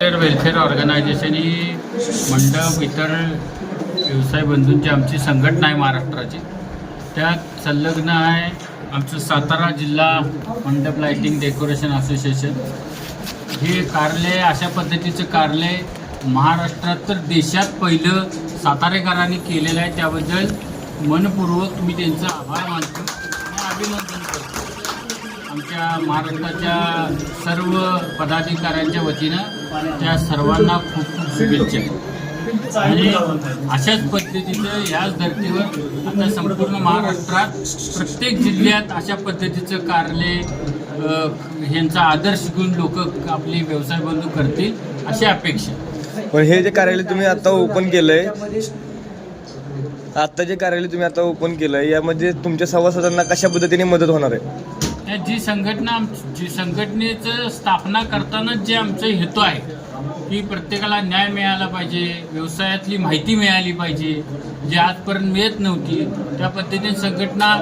Welfare welfare organisation ही मंडप इतर व्यवसाय बंधूंची आमची संघटना आहे महाराष्ट्राची. त्यात संलग्न आहे आमचं सातारा जिल्हा मंडप लाईटिंग डेकोरेशन असोसिएशन हे कार्यालय अशा पद्धतीचं कार्यालय महाराष्ट्रात तर देशात पहिलं सातारेकरांनी केलेलं आहे. त्याबद्दल मनपूर्वक मी त्यांचं आभार मानतो. आणि अभिनंदन करतो. आमच्या महाराष्ट्राच्या सर्व पदाधिकाऱ्यांच्या वतीनं त्या सर्वांना खूप खूप शुभेच्छा. आणि अशाच पद्धतीचं याच धर्तीवर आता संपूर्ण महाराष्ट्रात प्रत्येक जिल्ह्यात अशा पद्धतीचं कार्यालय ह्यांचा आदर्श घेऊन लोक आपले व्यवसाय बंधू करतील अशी अपेक्षा. पण हे जे कार्यालय तुम्ही आता ओपन केलंय आता जे कार्यालय तुम्ही आता ओपन केलंय यामध्ये तुमच्या सभासदांना कशा पद्धतीने मदत होणार आहे? त्या जी संघटना आम- जी संघटनेचं स्थापना करतानाच जे आमचा हेतू आहे की प्रत्येकाला न्याय मिळाला पाहिजे व्यवसायातली माहिती मिळाली पाहिजे जी आजपर्यंत मिळत नव्हती त्या पद्धतीने संघटना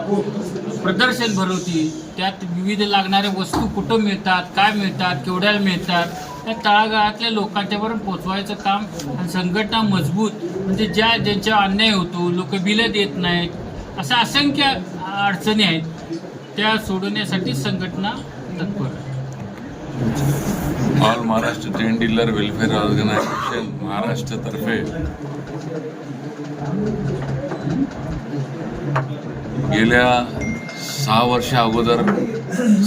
प्रदर्शन भरवती त्यात विविध लागणाऱ्या वस्तू कुठं मिळतात काय मिळतात केवढ्याला मिळतात त्या तळागाळातल्या लोकांच्यापर्यंत पोचवायचं काम आणि संघटना मजबूत म्हणजे ज्या ज्यांच्या अन्याय होतो लोक बिलं देत नाहीत अशा असंख्य अडचणी आहेत. त्या सोडवण्यासाठी संघटना तत्पर. आहे all Maharashtra train dealer welfare organisation महाराष्ट्रतर्फे गेल्या सहा वर्षा अगोदर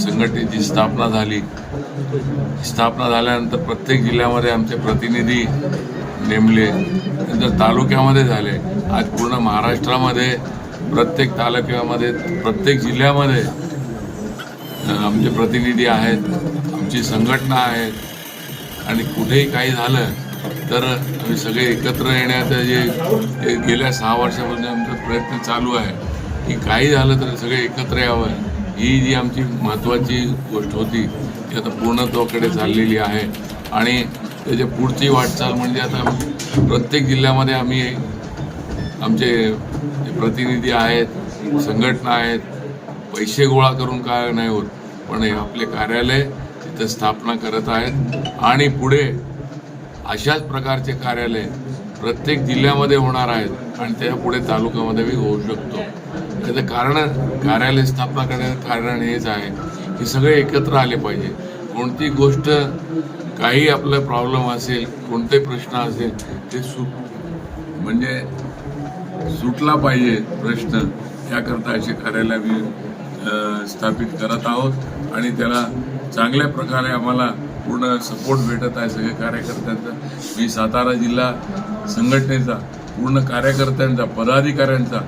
संघटनेची स्थापना झाली. स्थापना झाल्यानंतर प्रत्येक जिल्ह्यामध्ये आमचे प्रतिनिधी नेमले नंतर तालुक्यामध्ये झाले. आज पूर्ण महाराष्ट्रामध्ये प्रत्येक तालुक्यामध्ये प्रत्येक जिल्ह्यामध्ये आमचे प्रतिनिधी आहेत आमची संघटना आहे आणि कुठेही काही झालं तर आम्ही सगळे एकत्र येण्याचं जे जे गेल्या सहा वर्षापासून आमचा प्रयत्न चालू आहे की काही झालं तर सगळे एकत्र यावं. ही जी आमची महत्त्वाची गोष्ट होती ती आता पूर्णत्वाकडे चाललेली आहे. आणि त्याच्या पुढची वाटचाल म्हणजे आता प्रत्येक जिल्ह्यामध्ये आम्ही आमचे जे प्रतिनिधी आहेत संघटना आहेत पैसे गोळा करून काय नाही होत पण हे आपले कार्यालय तिथं स्थापना करत आहेत. आणि पुढे अशाच प्रकारचे कार्यालय प्रत्येक जिल्ह्यामध्ये होणार आहेत आणि त्या पुढे तालुक्यामध्येही होऊ शकतो. त्याचं कारण कार्यालय स्थापना करण्याचं कारण हेच आहे की सगळे एकत्र आले पाहिजे. कोणती गोष्ट काही आपलं प्रॉब्लेम असेल कोणते प्रश्न असेल ते सु म्हणजे सुटला पाहिजे प्रश्न. याकरता असे कार्यालय आम्ही स्थापित करत आहोत आणि त्याला चांगल्या प्रकारे आम्हाला पूर्ण सपोर्ट भेटत आहे सगळे कार्यकर्त्यांचा. मी सातारा जिल्हा संघटनेचा पूर्ण कार्यकर्त्यांचा पदाधिकाऱ्यांचा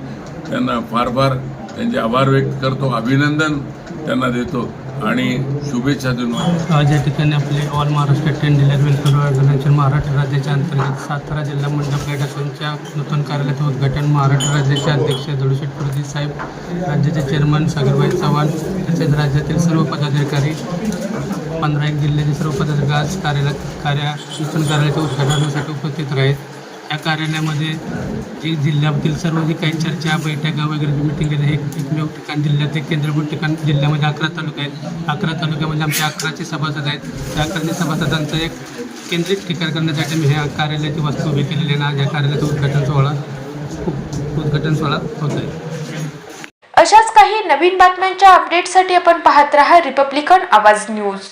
त्यांना फार फार त्यांचे आभार व्यक्त करतो अभिनंदन त्यांना देतो. आणि शुभेच्छा देऊन आज या ठिकाणी आपले all Maharashtra tent dealer welfare organisation Maharashtra राज्याच्या अंतर्गत सातारा जिल्हा मंडप फेडरेशनच्या नूतन कार्यालयाचे उद्घाटन महाराष्ट्र राज्याचे अध्यक्ष दगडूशेठ प्रदीप साहेब राज्याचे चेअरमन सागरभाई चव्हाण तसेच राज्यातील सर्व पदाधिकारी पंधरा एक जिल्ह्याचे सर्व पदाधिकारी आज कार्यालय कार्या नूतन कार्यालयाच्या उद्घाटनासाठी उपस्थित आहेत या कार्यालयामध्ये जी जिल्ह्यातील सर्व जी काही चर्चा बैठका वगैरे जी मिटिंग आहेत एक एकमेव ठिकाण जिल्ह्यात एक केंद्रभूत ठिकाण जिल्ह्यामध्ये अकरा तालुका आहेत. अकरा तालुक्यामध्ये आमचे अकराचे सभासद आहेत. त्या अकराचे सभासदांचं एक केंद्रित ठिकाण करण्यासाठी मी ह्या कार्यालयाची वस्तू उभी केलेली आहे आणि या कार्यालयाचा उद्घाटन सोहळा उद्घाटन सोहळा होत आहे. अशाच काही नवीन बातम्यांच्या अपडेटसाठी आपण पाहत रहा रिपब्लिकन आवाज न्यूज.